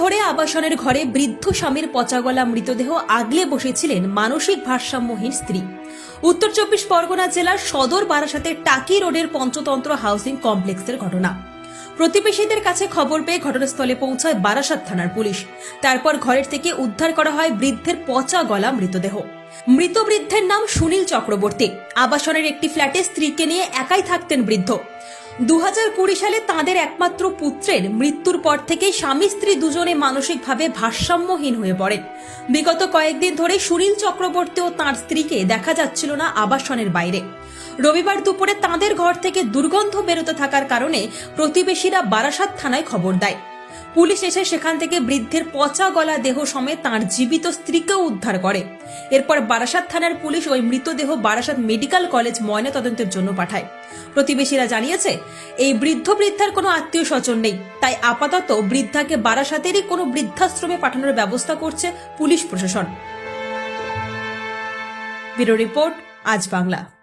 ধরে আবাসনের ঘরে বৃদ্ধ স্বামীর পচাগলা মৃতদেহ আগলে বসেছিলেন মানসিক ভারসাম্যহীন স্ত্রী। উত্তর চব্বিশ পরগনা জেলার সদর বারাসাতের টাকি রোডের পঞ্চতন্ত্র হাউসিং কমপ্লেক্সের ঘটনা। প্রতিবেশীদের কাছে খবর পেয়ে ঘটনাস্থলে পৌঁছায় বারাসাত থানার পুলিশ। তারপর ঘরের থেকে উদ্ধার করা হয় বৃদ্ধের পচা গলা মৃতদেহ। মৃত বৃদ্ধের নাম সুনীল চক্রবর্তী। আবাসনের একটি ফ্ল্যাটে স্ত্রীকে নিয়ে একাই থাকতেন বৃদ্ধ। দু সালে তাদের একমাত্র পুত্রের মৃত্যুর পর থেকে স্বামী স্ত্রী দুজনে মানসিকভাবে ভারসাম্যহীন হয়ে পড়েন। বিগত কয়েকদিন ধরে সুনীল চক্রবর্তী ও তাঁর স্ত্রীকে দেখা যাচ্ছিল না আবাসনের বাইরে। রবিবার দুপুরে তাঁদের ঘর থেকে দুর্গন্ধ বেরোতে থাকার কারণে প্রতিবেশীরা বারাসাত থানায় খবর দেয়। পুলিশ এসে সেখান থেকে বৃদ্ধের পচা গলা দেহ সমেত তাঁর জীবিত স্ত্রীকেও উদ্ধার করে। এরপর বারাসাত থানার পুলিশ ওই মৃতদেহ বারাসাত মেডিকেল কলেজ ময়নাতদন্তের জন্য পাঠায়। প্রতিবেশীরা জানিয়েছে, এই বৃদ্ধ বৃদ্ধার কোনো আত্মীয় স্বজন নেই। তাই আপাতত বৃদ্ধাকে বারাসাতেরই কোনো বৃদ্ধাশ্রমে পাঠানোর ব্যবস্থা করছে পুলিশ প্রশাসন। ব্যুরো রিপোর্ট, আজ বাংলা।